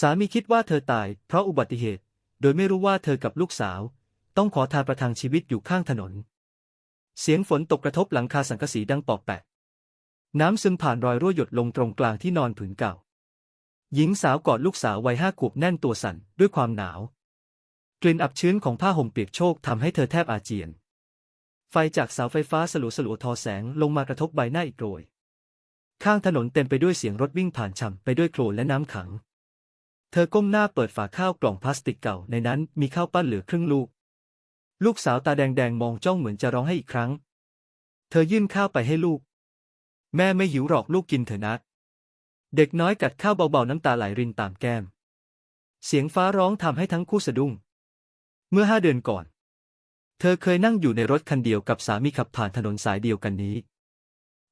สามีคิดว่าเธอตายเพราะอุบัติเหตุ โดยไม่รู้ว่าเธอกับลูกสาว ต้องขอทานประทังชีวิตอยู่ข้างถนน เสียงฝนตกกระทบหลังคาสังกะสีดังปอกแปะ น้ำซึมผ่านรอยรั่วหยดลงตรงกลางที่นอนผืนเก่า หญิงสาวกอดลูกสาววัยห้าขวบแน่นตัวสั่นด้วยความหนาว กลิ่นอับชื้นของผ้าห่มเปียกโชกทำให้เธอแทบอาเจียน ไฟจากเสาไฟฟ้าสลัวสลัวทอแสงลงมากระทบใบหน้าอีกโรยข้างถนนเต็มไปด้วยเสียงรถวิ่งผ่านฉ่ำไปด้วยโคลนและน้ำขัง เธอก้มหน้าเปิดฝาข้าวกล่องพลาสติกเก่าในนั้นมีข้าวปั้นเหลือครึ่งลูก ลูกสาวตาแดงๆมองจ้องเหมือนจะร้องให้อีกครั้ง เธอยื่นข้าวไปให้ลูก แม่ไม่หิวหรอกลูกกินเถอะนะ เด็กน้อยกัดข้าวเบาๆน้ำตาไหลรินตามแก้ม เสียงฟ้าร้องทำให้ทั้งคู่สะดุ้ง เมื่อห้าเดือนก่อน เธอเคยนั่งอยู่ในรถคันเดียวกับสามีขับผ่านถนนสายเดียวกันนี้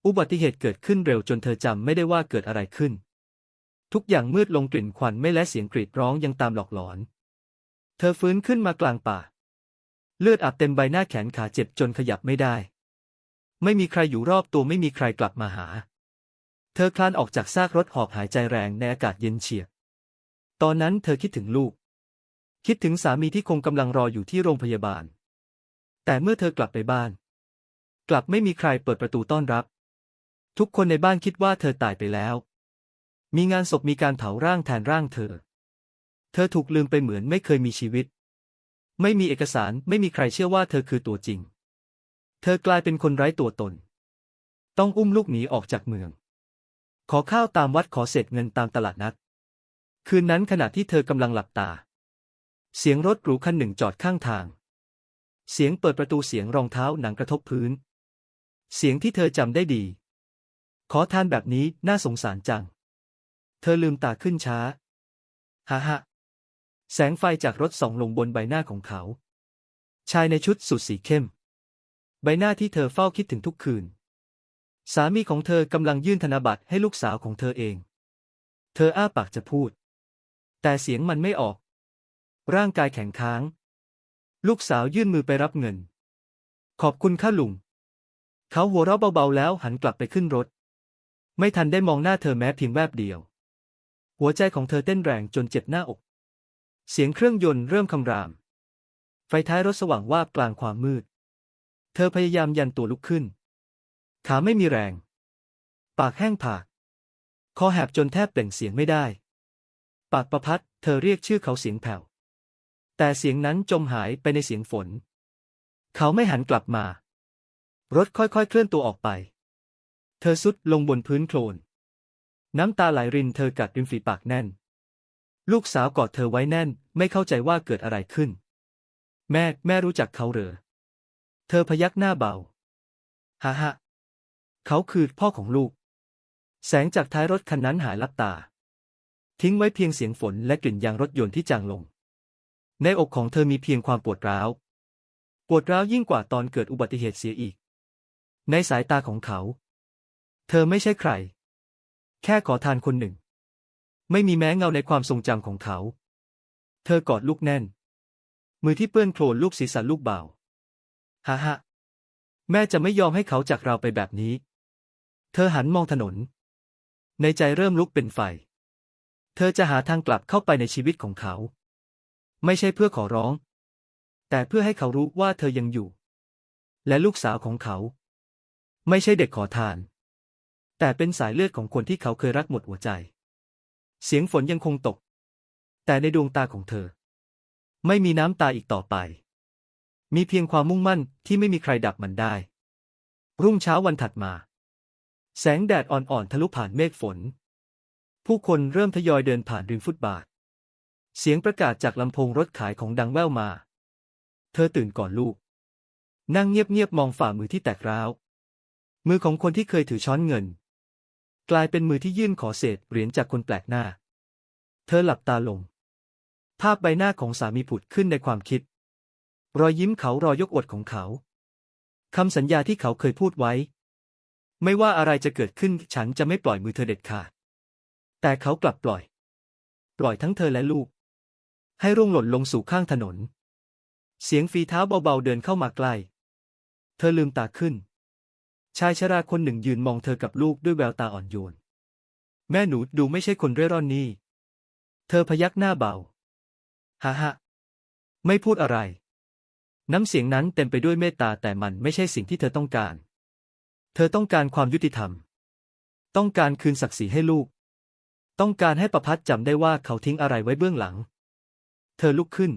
อุบัติเหตุเกิดขึ้นเร็วจนเธอจำไม่ได้ว่าเกิดอะไรขึ้น ทุกอย่างมืดลงกลิ่นควันไม่และเสียงกรีดร้องยังตามหลอกหลอน เธอฟื้นขึ้นมากลางป่า เลือดอาบเต็มใบหน้าแขนขาเจ็บจนขยับไม่ได้ ไม่มีใครอยู่รอบตัวไม่มีใครกลับมาหา เธอคลานออกจากซากรถหอบหายใจแรงในอากาศเย็นเฉียบ ตอนนั้นเธอคิดถึงลูก คิดถึงสามีที่คงกำลังรออยู่ที่โรงพยาบาล แต่เมื่อเธอกลับไปบ้าน กลับไม่มีใครเปิดประตูต้อนรับ ทุกคนในบ้านคิดว่าเธอตายไปแล้ว มีงานศพมีการเผาร่างแทนร่างเธอ เธอถูกลืมไปเหมือนไม่เคยมีชีวิต ไม่มีเอกสารไม่มีใครเชื่อว่าเธอคือตัวจริง เธอกลายเป็นคนไร้ตัวตน ต้องอุ้มลูกหนีออกจากเมือง ขอข้าวตามวัดขอเศษเงินตามตลาดนัด คืนนั้นขณะที่เธอกำลังหลับตา เสียงรถหรูคันหนึ่งจอดข้างทาง เสียงเปิดประตูเสียงรองเท้าหนังกระทบพื้น เสียงที่เธอจำได้ดี ขอทานแบบนี้น่าสงสารจัง เธอลืมตาขึ้นช้าฮ่าฮ่าแสงไฟจากรถส่องลงบนใบหน้าของเขา ชายในชุดสุดสีเข้ม ใบหน้าที่เธอเฝ้าคิดถึงทุกคืน สามีของเธอกำลังยื่นธนบัตรให้ลูกสาวของเธอเอง เธออ้าปากจะพูด แต่เสียงมันไม่ออก ร่างกายแข็งค้าง ลูกสาวยื่นมือไปรับเงิน ขอบคุณข้าลุง เขาหัวเราะเบาๆแล้วหันกลับไปขึ้นรถ ไม่ทันได้มองหน้าเธอแม้เพียงแวบเดียว หัวใจของเธอเต้นแรงจนเจ็บหน้าอก เสียงเครื่องยนต์เริ่มคำราม ไฟท้ายรถสว่างวาบกลางความมืด เธอพยายามยันตัวลุกขึ้น ขาไม่มีแรง ปากแห้งผาก คอแหบจนแทบเปล่งเสียงไม่ได้ ปากประพัดเธอเรียกชื่อเขาเสียงแผ่ว แต่เสียงนั้นจมหายไปในเสียงฝน เขาไม่หันกลับมา รถค่อยๆเคลื่อนตัวออกไป เธอสุดลงบนพื้นโคลน น้ำตาไหลรินเธอกัดริมฝีปากแน่น ลูกสาวกอดเธอไว้แน่น ไม่เข้าใจว่าเกิดอะไรขึ้น แม่แม่รู้จักเขาเหรอ เธอพยักหน้าเบาฮ่าฮ่าเขาคือพ่อของลูก แสงจากท้ายรถคันนั้นหายลับตา ทิ้งไว้เพียงเสียงฝนและกลิ่นยางรถยนต์ที่จางลง ในอกของเธอมีเพียงความปวดร้าว ปวดร้าวยิ่งกว่าตอนเกิดอุบัติเหตุเสียอีก ในสายตาของเขา เธอไม่ใช่ใคร แค่ขอทานคนหนึ่ง ไม่มีแม้เงาในความทรงจำของเขา เธอกอดลูกแน่น มือที่เปื้อนโคลนลูกศีรษะลูกเบาฮ่าฮ่าแม่จะไม่ยอมให้เขาจากเราไปแบบนี้ เธอหันมองถนน ในใจเริ่มลุกเป็นไฟ เธอจะหาทางกลับเข้าไปในชีวิตของเขา ไม่ใช่เพื่อขอร้อง แต่เพื่อให้เขารู้ว่าเธอยังอยู่ และลูกสาวของเขา ไม่ใช่เด็กขอทาน แต่เป็นสายเลือดของคนที่เขาเคยรักหมดหัวใจ เสียงฝนยังคงตก แต่ในดวงตาของเธอ ไม่มีน้ำตาอีกต่อไป มีเพียงความมุ่งมั่นที่ไม่มีใครดับมันได้ รุ่งเช้าวันถัดมา แสงแดดอ่อนๆทะลุผ่านเมฆฝน ผู้คนเริ่มทยอยเดินผ่านริมฟุตบาท เสียงประกาศจากลำโพงรถขายของดังแว่วมา เธอตื่นก่อนลูก นั่งเงียบๆมองฝ่ามือที่แตกร้าว มือของคนที่เคยถือช้อนเงิน กลายเป็นมือที่ยื่นขอเศษเหรียญจากคนแปลกหน้า เธอหลับตาลง ภาพใบหน้าของสามีผุดขึ้นในความคิด รอยยิ้มเขารอยกอดของเขา คำสัญญาที่เขาเคยพูดไว้ ไม่ว่าอะไรจะเกิดขึ้นฉันจะไม่ปล่อยมือเธอเด็ดขาด แต่เขากลับปล่อย ปล่อยทั้งเธอและลูก ให้ร่วงหล่นลงสู่ข้างถนน เสียงฝีเท้าเบาๆเดินเข้ามาใกล้ เธอลืมตาขึ้น ชายชราคนหนึ่งยืนมองเธอกับลูกด้วยแววตาอ่อนโยน แม่หนูดูไม่ใช่คนเร่ร่อนนี่ เธอพยักหน้าเบา ฮ่าฮ่าไม่พูดอะไร น้ำเสียงนั้นเต็มไปด้วยเมตตาแต่มันไม่ใช่สิ่งที่เธอต้องการ เธอต้องการความยุติธรรม ต้องการคืนศักดิ์ศรีให้ลูก ต้องการให้ประพัดจำได้ว่าเขาทิ้งอะไรไว้เบื้องหลัง เธอลุกขึ้น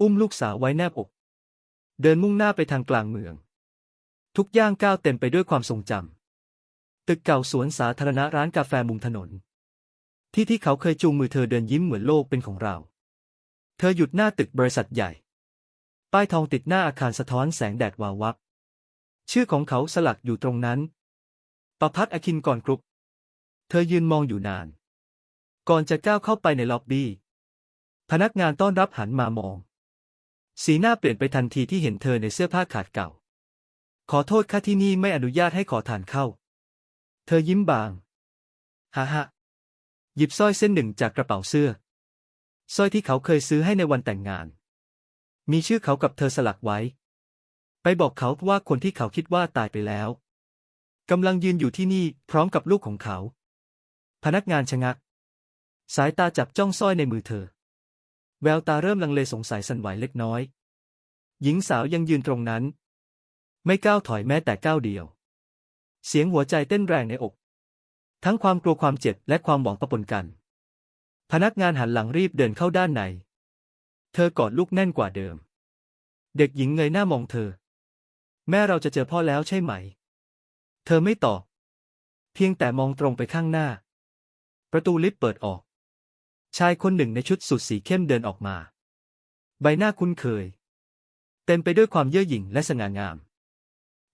อุ้มลูกสาวไว้แนบอก เดินมุ่งหน้าไปทางกลางเมือง ทุกย่างก้าวเต็มไปด้วยความทรงจำ ตึกเก่าสวนสาธารณะร้านกาแฟมุมถนน ที่ที่เขาเคยจูงมือเธอเดินยิ้มเหมือนโลกเป็นของเรา เธอหยุดหน้าตึกบริษัทใหญ่ ป้ายทองติดหน้าอาคารสะท้อนแสงแดดวาววับ ชื่อของเขาสลักอยู่ตรงนั้น ประพัดอคินก่อนกรุป เธอยืนมองอยู่นาน ก่อนจะก้าวเข้าไปในล็อบบี้ พนักงานต้อนรับหันมามอง สีหน้าเปลี่ยนไปทันทีที่เห็นเธอในเสื้อผ้าขาดเก่า ขอโทษข้าที่นี่ไม่อนุญาตให้ขอทานเข้า เธอยิ้มบาง ฮ่าฮ่าหยิบสร้อยเส้นหนึ่งจากกระเป๋าเสื้อ สร้อยที่เขาเคยซื้อให้ในวันแต่งงาน มีชื่อเขากับเธอสลักไว้ ไปบอกเขาว่าคนที่เขาคิดว่าตายไปแล้วกำลังยืนอยู่ที่นี่พร้อมกับลูกของเขา พนักงานชะงัก สายตาจับจ้องสร้อยในมือเธอ แววตาเริ่มลังเลสงสัยสั่นไหวเล็กน้อย หญิงสาวยังยืนตรงนั้น ไม่ก้าวถอยแม้แต่ก้าวเดียว เสียงหัวใจเต้นแรงในอก ทั้งความกลัวความเจ็บและความหวังประปนกัน พนักงานหันหลังรีบเดินเข้าด้านใน เธอกอดลูกแน่นกว่าเดิม เด็กหญิงเงยหน้ามองเธอ แม่เราจะเจอพ่อแล้วใช่ไหม เธอไม่ตอบ เพียงแต่มองตรงไปข้างหน้า ประตูลิฟต์เปิดออก ชายคนหนึ่งในชุดสุดสีเข้มเดินออกมา ใบหน้าคุ้นเคย เต็มไปด้วยความเย่อหยิ่งและสง่างาม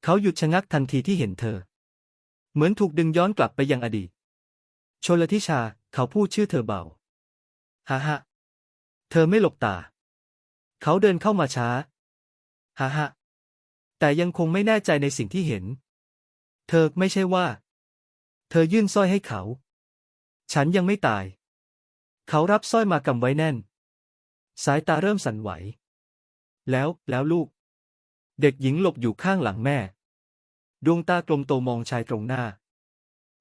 เขาหยุดชะงักทันทีที่เห็นเธอ เหมือนถูกดึงย้อนกลับไปยังอดีต ชลทิชา เขาพูดชื่อเธอเบาฮ่าฮ่าเธอไม่หลบตา เขาเดินเข้ามาช้าฮ่าฮ่าแต่ยังคงไม่แน่ใจในสิ่งที่เห็น เธอไม่ใช่ว่า เธอยื่นสร้อยให้เขา ฉันยังไม่ตาย เขารับสร้อยมากำไว้แน่น สายตาเริ่มสั่นไหว แล้ว แล้วลูก เด็กหญิงหลบอยู่ข้างหลังแม่ ดวงตากลมโตมองชายตรงหน้า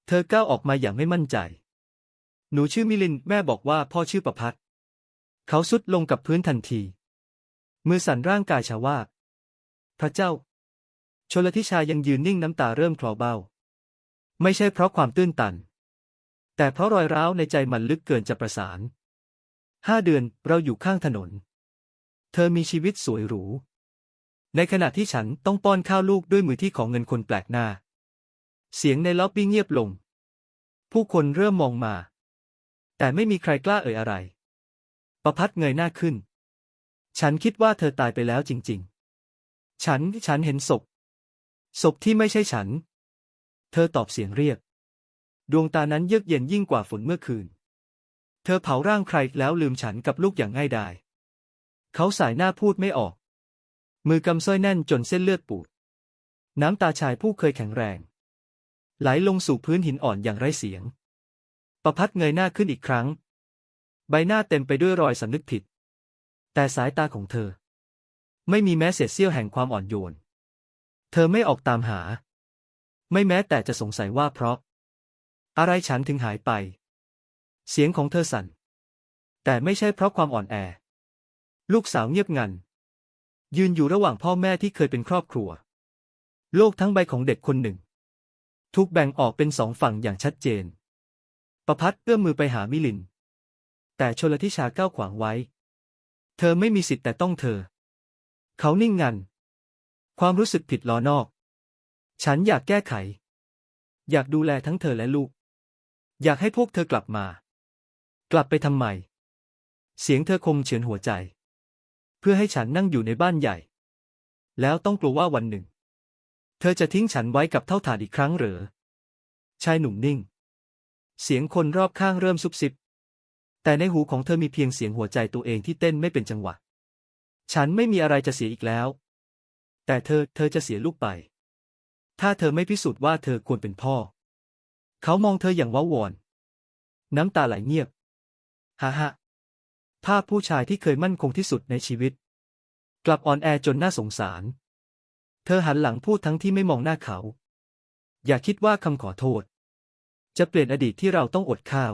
เธอก้าวออกมาอย่างไม่มั่นใจ หนูชื่อมิลิน แม่บอกว่าพ่อชื่อประพัดเขาสุดลงกับพื้นทันที มือสั่นร่างกายชาวาบพระเจ้า ชลทิชายังยืนนิ่งน้ำตาเริ่มคลอเบ้า ไม่ใช่เพราะความตื้นตัน แต่เพราะรอยร้าวในใจมันลึกเกินจะประสานห้าเดือนเราอยู่ข้างถนน เธอมีชีวิตสวยหรู ในขณะที่ฉันต้องป้อนข้าวลูกด้วยมือที่ของเงินคนแปลกหน้า เสียงในล็อบบี้เงียบลง ผู้คนเริ่มมองมา แต่ไม่มีใครกล้าเอ่ยอะไร ประพัดเงยหน้าขึ้น ฉันคิดว่าเธอตายไปแล้วจริง ๆ ฉัน ฉันเห็นศพ ศพที่ไม่ใช่ฉัน เธอตอบเสียงเรียก ดวงตานั้นเยือกเย็นยิ่งกว่าฝนเมื่อคืน เธอเผาร่างใครแล้วลืมฉันกับลูกอย่างง่ายดาย เขาสายหน้าพูดไม่ออก มือกำสร้อยแน่นจนเส้นเลือดปูด น้ำตาชายผู้เคยแข็งแรง ไหลลงสู่พื้นหินอ่อนอย่างไร้เสียง ประพัดเงยหน้าขึ้นอีกครั้ง ใบหน้าเต็มไปด้วยรอยสำนึกผิด แต่สายตาของเธอ ไม่มีแม้เศษเสี้ยวแห่งความอ่อนโยน เธอไม่ออกตามหา ไม่แม้แต่จะสงสัยว่าเพราะ อะไรฉันถึงหายไป เสียงของเธอสั่น แต่ไม่ใช่เพราะความอ่อนแอ ลูกสาวเงียบงัน ยืนอยู่ระหว่างพ่อแม่ที่เคยเป็นครอบครัว โลกทั้งใบของเด็กคนหนึ่ง ถูกแบ่งออกเป็นสองฝั่งอย่างชัดเจน ประพัดเอื้อมมือไปหามิลิน แต่ชลทิชาก้าวขวางไว้ เธอไม่มีสิทธิ์แต่ต้องเธอ เขานิ่งงัน ความรู้สึกผิดล้อนอก ฉันอยากแก้ไข อยากดูแลทั้งเธอและลูก อยากให้พวกเธอกลับมา กลับไปทำไม เสียงเธอคมเฉือนหัวใจ เพื่อให้ฉันนั่งอยู่ในบ้านใหญ่ แล้วต้องกลัวว่าวันหนึ่ง เธอจะทิ้งฉันไว้กับเท่าฐานอีกครั้งเหรอชายหนุ่มนิ่ง เสียงคนรอบข้างเริ่มซุบซิบ แต่ในหูของเธอมีเพียงเสียงหัวใจตัวเองที่เต้นไม่เป็นจังหวะ ฉันไม่มีอะไรจะเสียอีกแล้ว แต่เธอเธอจะเสียลูกไป ถ้าเธอไม่พิสูจน์ว่าเธอควรเป็นพ่อ เขามองเธออย่างว้าวอน น้ำตาไหลเงียบ ฮ่าฮ่า ภาพผู้ชายที่เคยมั่นคงที่สุดในชีวิต กลับอ่อนแอจนน่าสงสาร เธอหันหลังพูดทั้งที่ไม่มองหน้าเขา อย่าคิดว่าคำขอโทษ จะเปลี่ยนอดีตที่เราต้องอดข้าว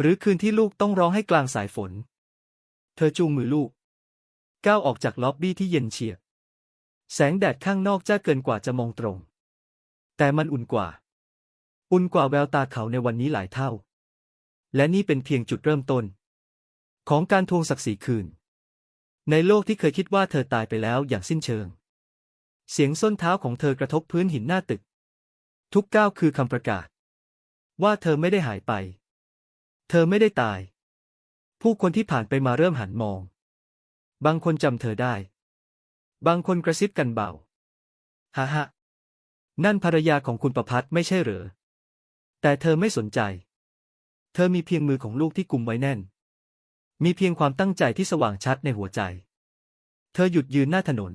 หรือคืนที่ลูกต้องร้องให้กลางสายฝน เธอจูงมือลูก ก้าวออกจากล็อบบี้ที่เย็นเฉียบแสงแดดข้างนอกจ้าเกินกว่าจะมองตรง แต่มันอุ่นกว่า อุ่นกว่าแววตาเขาในวันนี้หลายเท่า และนี่เป็นเพียงจุดเริ่มต้น ของการทวงศักดิ์ศรีคืน ในโลกที่เคยคิดว่าเธอตายไปแล้วอย่างสิ้นเชิง เสียงส้นเท้าของเธอกระทบพื้นหินหน้าตึก ทุกก้าวคือคำประกาศ ว่าเธอไม่ได้หายไป เธอไม่ได้ตาย ผู้คนที่ผ่านไปมาเริ่มหันมอง บางคนจำเธอได้ บางคนกระซิบกันเบาฮ่าฮะนั่นภรรยาของคุณประพัฒน์ไม่ใช่เหรอ แต่เธอไม่สนใจ เธอมีเพียงมือของลูกที่กุมไว้แน่น มีเพียงความตั้งใจที่สว่างชัดในหัวใจ เธอหยุดยืนหน้าถนน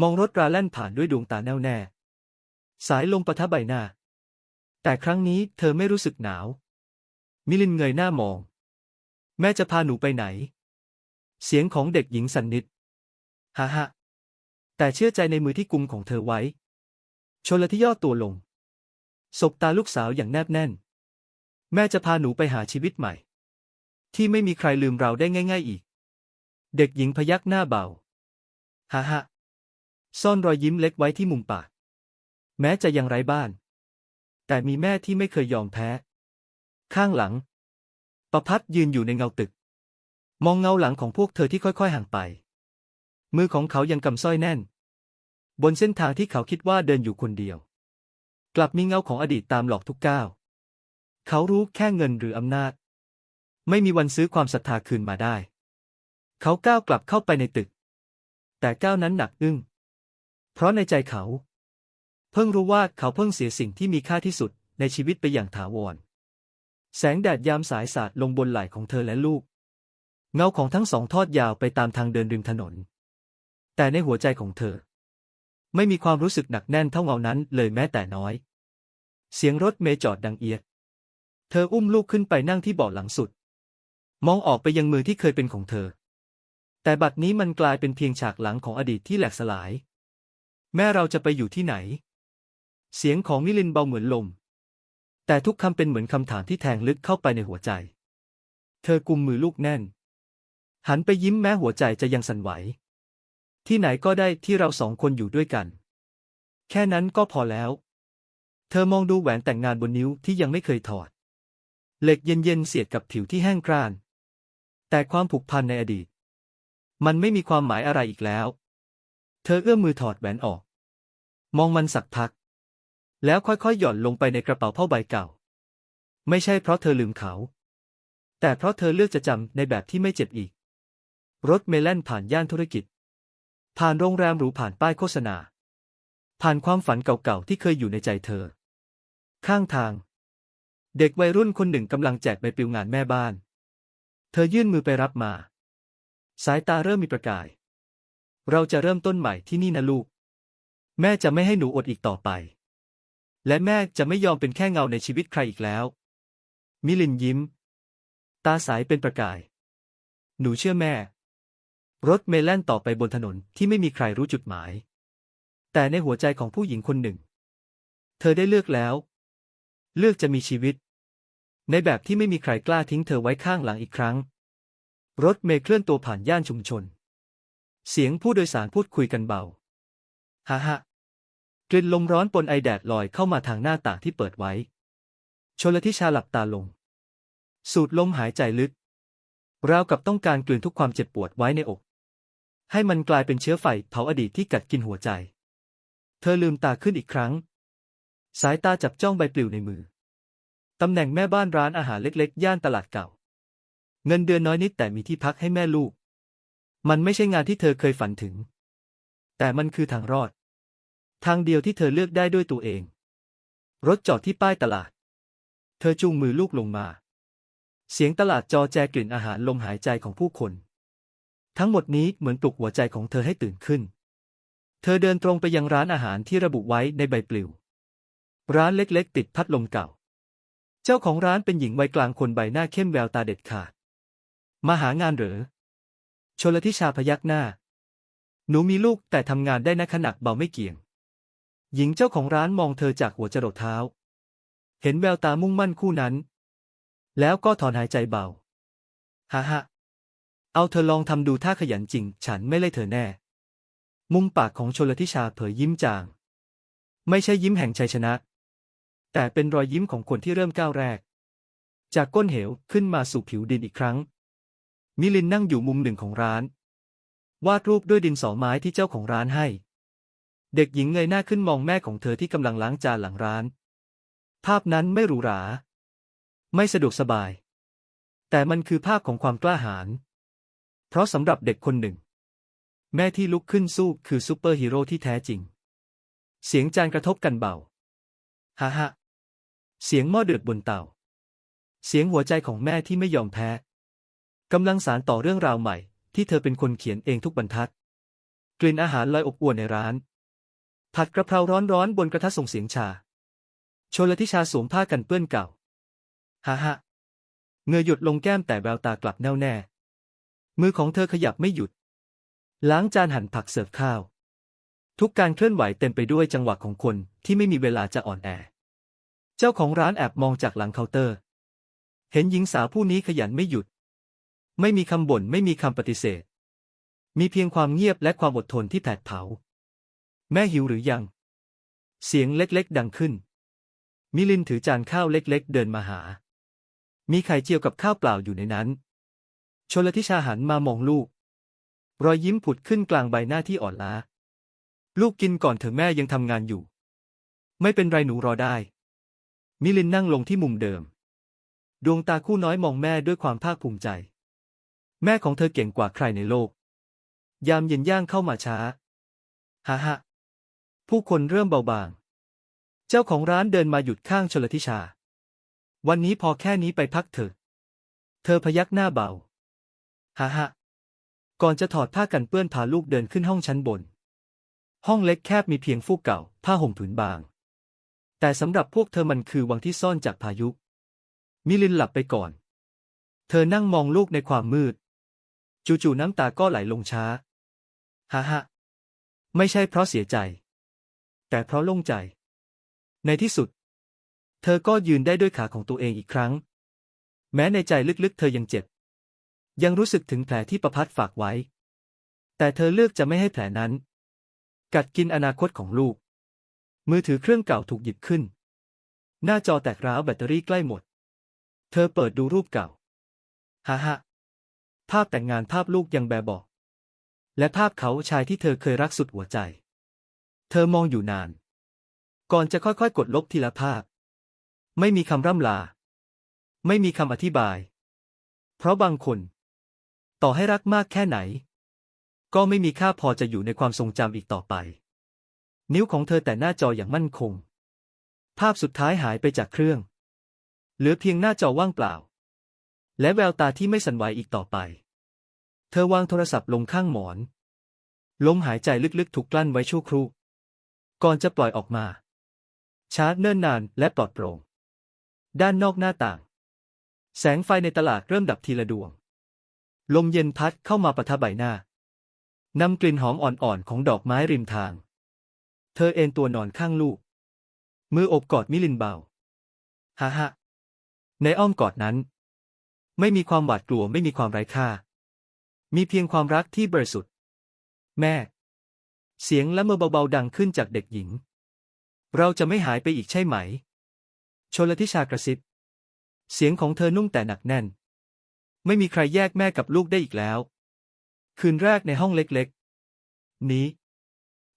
มองรถราแล่นผ่านด้วยดวงตาแน่วแน่ สายลมประทับใบหน้า แต่ครั้งนี้เธอไม่รู้สึกหนาว มิลินเงยหน้ามอง แม่จะพาหนูไปไหน เสียงของเด็กหญิงสันนิดฮ่าฮะแต่เชื่อใจในมือที่กุมของเธอไว้ ชนละที่ย่อตัวลง สบตาลูกสาวอย่างแนบแน่น แม่จะพาหนูไปหาชีวิตใหม่ ที่ไม่มีใครลืมเราได้ง่าย ๆ อีก เด็กหญิงพยักหน้าเบาฮ่าฮะซ่อนรอยยิ้มเล็กไว้ที่มุมปาก แม้จะยังไร้บ้าน แต่มีแม่ที่ไม่เคยยอมแพ้ ข้างหลัง ประพัดยืนอยู่ในเงาตึก มองเงาหลังของพวกเธอที่ค่อยๆห่างไป มือของเขายังกำสร้อยแน่น บนเส้นทางที่เขาคิดว่าเดินอยู่คนเดียว กลับมีเงาของอดีตตามหลอกทุกก้าว เขารู้แค่เงินหรืออำนาจ ไม่มีวันซื้อความศรัทธาคืนมาได้ เขาก้าวกลับเข้าไปในตึก แต่ก้าวนั้นหนักอึ้ง เพราะในใจเขา เพิ่งรู้ว่าเขาเพิ่งเสียสิ่งที่มีค่าที่สุดในชีวิตไปอย่างถาวร แสงแดดยามสายสาดลงบนไหล่ของเธอและลูก เงาของทั้งสองทอดยาวไปตามทางเดินริมถนน แต่ในหัวใจของเธอ ไม่มีความรู้สึกหนักแน่นเท่าเงานั้นเลยแม้แต่น้อย เสียงรถเมย์จอดดังเอียด เธออุ้มลูกขึ้นไปนั่งที่เบาะหลังสุด มองออกไปยังมือที่เคยเป็นของเธอ แต่บัดนี้มันกลายเป็นเพียงฉากหลังของอดีตที่แหลกสลาย แม่เราจะไปอยู่ที่ไหน เสียงของมิลินเบาเหมือนลม แต่ทุกคำเป็นเหมือนคำถามที่แทงลึกเข้าไปในหัวใจ เธอกุมมือลูกแน่น หันไปยิ้มแม้หัวใจจะยังสั่นไหว ที่ไหนก็ได้ที่เราสองคนอยู่ด้วยกัน แค่นั้นก็พอแล้ว เธอมองดูแหวนแต่งงานบนนิ้วที่ยังไม่เคยถอด เหล็กเย็นๆเสียดกับผิวที่แห้งกร้าน แต่ความผูกพันในอดีต มันไม่มีความหมายอะไรอีกแล้ว เธอเอื้อมมือถอดแหวนออก มองมันสักพัก แล้วค่อยๆ หย่อนลงไปในกระเป๋าผ้าใบเก่า ไม่ใช่เพราะเธอลืมเขา แต่เพราะเธอเลือกจะจำในแบบที่ไม่เจ็บอีก รถเมล่นผ่านย่านธุรกิจ ผ่านโรงแรมหรูผ่านป้ายโฆษณา ผ่านความฝันเก่าๆที่เคยอยู่ในใจเธอ ข้างทาง เด็กวัยรุ่นคนหนึ่งกำลังแจกใบปลิวงานแม่บ้าน เธอยื่นมือไปรับมา สายตาเริ่มมีประกาย เราจะเริ่มต้นใหม่ที่นี่นะลูก แม่จะไม่ให้หนูอดอีกต่อไป และแม่จะไม่ยอมเป็นแค่เงาในชีวิตใครอีกแล้ว มิลินยิ้ม ตาใสเป็นประกาย หนูเชื่อแม่ รถเมล่นต่อไปบนถนนที่ไม่มีใครรู้จุดหมาย แต่ในหัวใจของผู้หญิงคนหนึ่ง เธอได้เลือกแล้ว เลือกจะมีชีวิต ในแบบที่ไม่มีใครกล้าทิ้งเธอไว้ข้างหลังอีกครั้ง รถเมล์เคลื่อนตัวผ่านย่านชุมชน เสียงผู้โดยสารพูดคุยกันเบาฮ่าฮ่ากลิ่นลมร้อนปนไอแดดลอยเข้ามาทางหน้าต่างที่เปิดไว้ ชนละทิชาหลับตาลง สูดลมหายใจลึก ราวกับต้องการกลืนทุกความเจ็บปวดไว้ในอก ให้มันกลายเป็นเชื้อไฟเผาอดีตที่กัดกินหัวใจ เธอลืมตาขึ้นอีกครั้ง สายตาจับจ้องใบปลิวในมือ ตำแหน่งแม่บ้านร้านอาหารเล็กๆ ย่านตลาดเก่า เงินเดือนน้อยนิดแต่มีที่พักให้แม่ลูก มันไม่ใช่งานที่เธอเคยฝันถึง แต่มันคือทางรอด ทางเดียวที่เธอเลือกได้ด้วยตัวเอง รถจอดที่ป้ายตลาด เธอจูงมือลูกลงมา เสียงตลาดจอแจกลิ่นอาหารลมหายใจของผู้คน ทั้งหมดนี้เหมือนปลุกหัวใจของเธอให้ตื่นขึ้น เธอเดินตรงไปยังร้านอาหารที่ระบุไว้ในใบปลิว ร้านเล็กๆ ติดพัดลมเก่า เจ้าของร้านเป็นหญิงวัยกลางคนใบหน้าเข้มแววตาเด็ดขาด มาหางานหรือ ชลทิชาพยักหน้า หนูมีลูกแต่ทำงานได้นะขนักเบาไม่เกี่ยง หญิงเจ้าของร้านมองเธอจากหัวจรดเท้า เห็นแววตามุ่งมั่นคู่นั้น แล้วก็ถอนหายใจเบา ฮ่าฮ่าเอาเธอลองทำดูถ้าขยันจริง ฉันไม่ไล่เธอแน่ มุมปากของชลทิชาเผยยิ้มจาง ไม่ใช่ยิ้มแห่งชัยชนะ แต่เป็นรอยยิ้มของคนที่เริ่มก้าวแรก จากก้นเหวขึ้นมาสู่ผิวดินอีกครั้ง มิลินนั่งอยู่มุมหนึ่งของร้าน วาดรูปด้วยดินสอไม้ที่เจ้าของร้านให้ เด็กหญิงเงยหน้าขึ้นมองแม่ของเธอที่กำลังล้างจานหลังร้าน ภาพนั้นไม่หรูหรา ไม่สะดวกสบาย แต่มันคือภาพของความกล้าหาญเพราะสำหรับเด็กคนหนึ่ง แม่ที่ลุกขึ้นสู้คือซูเปอร์ฮีโร่ที่แท้จริง เสียงจานกระทบกันเบาฮ่าฮ่า เสียงหม้อเดือดบนเตา เสียงหัวใจของแม่ที่ไม่ยอมแพ้กำลังสารต่อเรื่องราวใหม่ ที่เธอเป็นคนเขียนเองทุกบรรทัด กลิ่นอาหารลอยอบอวนในร้าน ผัดกระเพราร้อนๆบนกระทะส่งเสียงชาชนลทิชาสวมผ้ากันเปื้อนเก่าฮ่าฮ่าเงยหยุดลงแก้มแต่แววตากลับแน่วแน่ มือของเธอขยับไม่หยุด ล้างจานหั่นผักเสิร์ฟข้าว ทุกการเคลื่อนไหวเต็มไปด้วยจังหวะของคนที่ไม่มีเวลาจะอ่อนแอ เจ้าของร้านแอบมองจากหลังเคาน์เตอร์ เห็นหญิงสาวผู้นี้ขยันไม่หยุด ไม่มีคำบ่นไม่มีคำปฏิเสธ มีเพียงความเงียบและความอดทนที่แผดเผา แม่หิวหรือยัง เสียงเล็กๆ ดังขึ้น มิลินถือจานข้าวเล็กๆ เดินมาหา มีไข่เจียวกับข้าวเปล่าอยู่ในนั้น ชนลทิชาหันมามองลูก รอยยิ้มผุดขึ้นกลางใบหน้าที่อ่อนล้า ลูกกินก่อนเถอะแม่ยังทำงานอยู่ ไม่เป็นไรหนูรอได้ มิลินนั่งลงที่มุมเดิม ดวงตาคู่น้อยมองแม่ด้วยความภาคภูมิใจ แม่ของเธอเก่งกว่าใครในโลก ยามเย็นย่างเข้ามาช้าฮ่าฮ่าผู้คนเริ่มเบาบาง เจ้าของร้านเดินมาหยุดข้างชลทิชา วันนี้พอแค่นี้ไปพักเถอะ เธอพยักหน้าเบาฮ่าฮ่าก่อนจะถอดผ้ากันเปื้อนพาลูกเดินขึ้นห้องชั้นบน ห้องเล็กแคบมีเพียงฟูกเก่า ผ้าห่มผืนบาง แต่สำหรับพวกเธอมันคือวังที่ซ่อนจากพายุ มิลินหลับไปก่อน เธอนั่งมองลูกในความมืด จู่ๆน้ำตาก็ไหลลงช้า ฮ่าฮ่าไม่ใช่เพราะเสียใจ แต่เพราะโล่งใจ ในที่สุด เธอก็ยืนได้ด้วยขาของตัวเองอีกครั้ง แม้ในใจลึกๆ เธอยังเจ็บ ยังรู้สึกถึงแผลที่ประพัดฝากไว้ แต่เธอเลือกจะไม่ให้แผลนั้น กัดกินอนาคตของลูก มือถือเครื่องเก่าถูกหยิบขึ้น หน้าจอแตกร้าวแบตเตอรี่ใกล้หมด เธอเปิดดูรูปเก่าฮ่าฮ่าภาพแต่งงานภาพลูกยังแบบบอก และภาพเขาชายที่เธอเคยรักสุดหัวใจ เธอมองอยู่นาน ก่อนจะค่อยๆ กดลบทีละภาพ ไม่มีคำร่ำลา ไม่มีคำอธิบาย เพราะบางคน ต่อให้รักมากแค่ไหน ก็ไม่มีค่าพอจะอยู่ในความทรงจำอีกต่อไป นิ้วของเธอแต่หน้าจออย่างมั่นคง ภาพสุดท้ายหายไปจากเครื่อง เหลือเพียงหน้าจอว่างเปล่า และแววตาที่ไม่สั่นไหวอีกต่อไป เธอวางโทรศัพท์ลงข้างหมอน ลมหายใจลึกๆถูกกลั้นไว้ชั่วครู่ ก่อนจะปล่อยออกมา ชาร์จเนิ่นนานและปลอดโปร่ง ด้านนอกหน้าต่าง แสงไฟในตลาดเริ่มดับทีละดวง ลมเย็นพัดเข้ามาประทะใบหน้านำกลิ่นหอมอ่อนๆของดอกไม้ริมทาง เธอเอนตัวนอนข้างลูก มืออบกอดมิลินเบาฮ่าฮ่าในอ้อมกอดนั้น ไม่มีความหวาดกลัวไม่มีความไร้ค่า มีเพียงความรักที่บริสุทธิ์ แม่ เสียงและเมื่อเบาๆดังขึ้นจากเด็กหญิง เราจะไม่หายไปอีกใช่ไหม ชนลทิชากระซิบ เสียงของเธอนุ่มแต่หนักแน่น ไม่มีใครแยกแม่กับลูกได้อีกแล้ว คืนแรกในห้องเล็กๆ นี้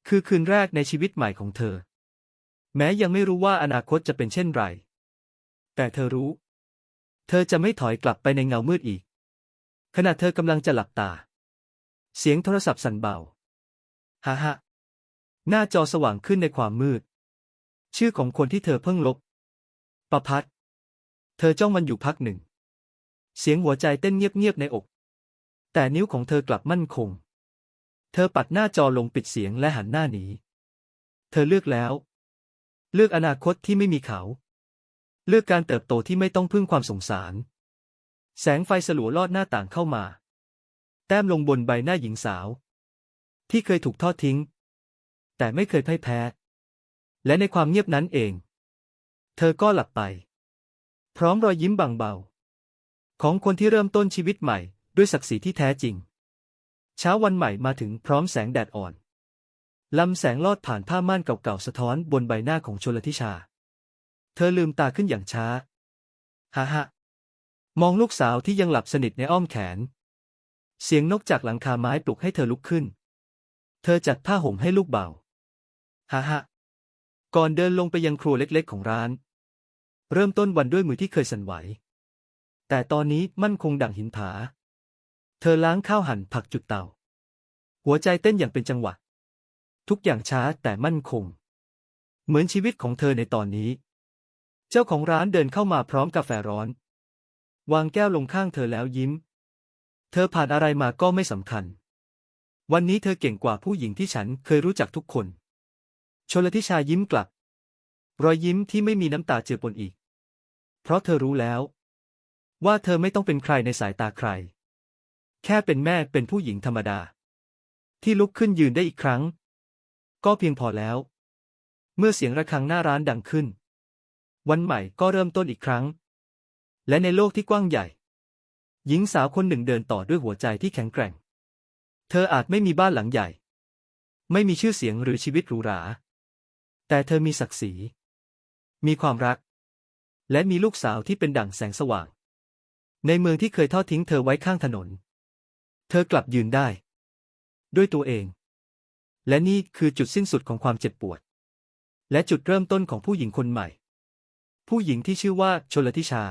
คือคืนแรกในชีวิตใหม่ของเธอ แม้ยังไม่รู้ว่าอนาคตจะเป็นเช่นไร แต่เธอรู้ เธอจะไม่ถอยกลับไปในเงามืดอีก ขณะเธอกำลังจะหลับตา เสียงโทรศัพท์สั่นเบาฮ่าฮ่าหน้าจอสว่างขึ้นในความมืด ชื่อของคนที่เธอเพิ่งลบประพัดเธอจ้องมันอยู่พักหนึ่ง เสียงหัวใจเต้นเงียบๆในอก แต่นิ้วของเธอกลับมั่นคง ธอปัดหน้าจอลงปิดเสียงและหันหน้าหนี เธอเลือกแล้ว เลือกอนาคตที่ไม่มีเขา เลือกการเติบโตที่ไม่ต้องพึ่งความสงสาร แสงไฟสลัวลอดหน้าต่างเข้ามา แต้มลงบนใบหน้าหญิงสาว ที่เคยถูกทอดทิ้ง แต่ไม่เคยพ่ายแพ้ และในความเงียบนั้นเอง เธอก็หลับไป พร้อมรอยยิ้มบางเบา ของคนที่เริ่มต้นชีวิตใหม่ ด้วยศักดิ์ศรีที่แท้จริง เช้าวันใหม่มาถึงพร้อมแสงแดดอ่อน ลำแสงลอดผ่านผ้าม่านเก่าๆสะท้อนบนใบหน้าของชลทิชา เธอลืมตาขึ้นอย่างช้า ฮ่าฮมองลูกสาวที่ยังหลับสนิทในอ้อมแขน เสียงนกจากหลังคาไม้ปลุกให้เธอลุกขึ้น เธอจัดผ้าห่มให้ลูกเบาฮ่าฮก่อนเดินลงไปยังครัวเล็กๆของร้าน เริ่มต้นวันด้วยมือที่เคยสั่นไหว แต่ตอนนี้มั่นคงดั่งหินผา เธอล้างข้าวหั่นผักจุดเตา หัวใจเต้นอย่างเป็นจังหวะ ทุกอย่างช้าแต่มั่นคง เหมือนชีวิตของเธอในตอนนี้ เจ้าของร้านเดินเข้ามาพร้อมกาแฟร้อน วางแก้วลงข้างเธอแล้วยิ้ม เธอผ่านอะไรมาก็ไม่สำคัญ วันนี้เธอเก่งกว่าผู้หญิงที่ฉันเคยรู้จักทุกคน ชลทิชายิ้มกลับ รอยยิ้มที่ไม่มีน้ำตาเจือปนอีก เพราะเธอรู้แล้ว ว่าเธอไม่ต้องเป็นใครในสายตาใคร แค่เป็นแม่เป็นผู้หญิงธรรมดา ที่ลุกขึ้นยืนได้อีกครั้ง ก็เพียงพอแล้ว เมื่อเสียงระฆังหน้าร้านดังขึ้น วันใหม่ก็เริ่มต้นอีกครั้ง และในโลกที่กว้างใหญ่ หญิงสาวคนหนึ่งเดินต่อด้วยหัวใจที่แข็งแกร่ง เธออาจไม่มีบ้านหลังใหญ่ ไม่มีชื่อเสียงหรือชีวิตหรูหรา แต่เธอมีศักดิ์ศรี มีความรัก และมีลูกสาวที่เป็นดั่งแสงสว่าง ในเมืองที่เคยทอดทิ้งเธอไว้ข้างถนน เธอกลับยืนได้ ด้วยตัวเอง และนี่คือจุดสิ้นสุดของความเจ็บปวด และจุดเริ่มต้นของผู้หญิงคนใหม่ ผู้หญิงที่ชื่อว่าชลทิชา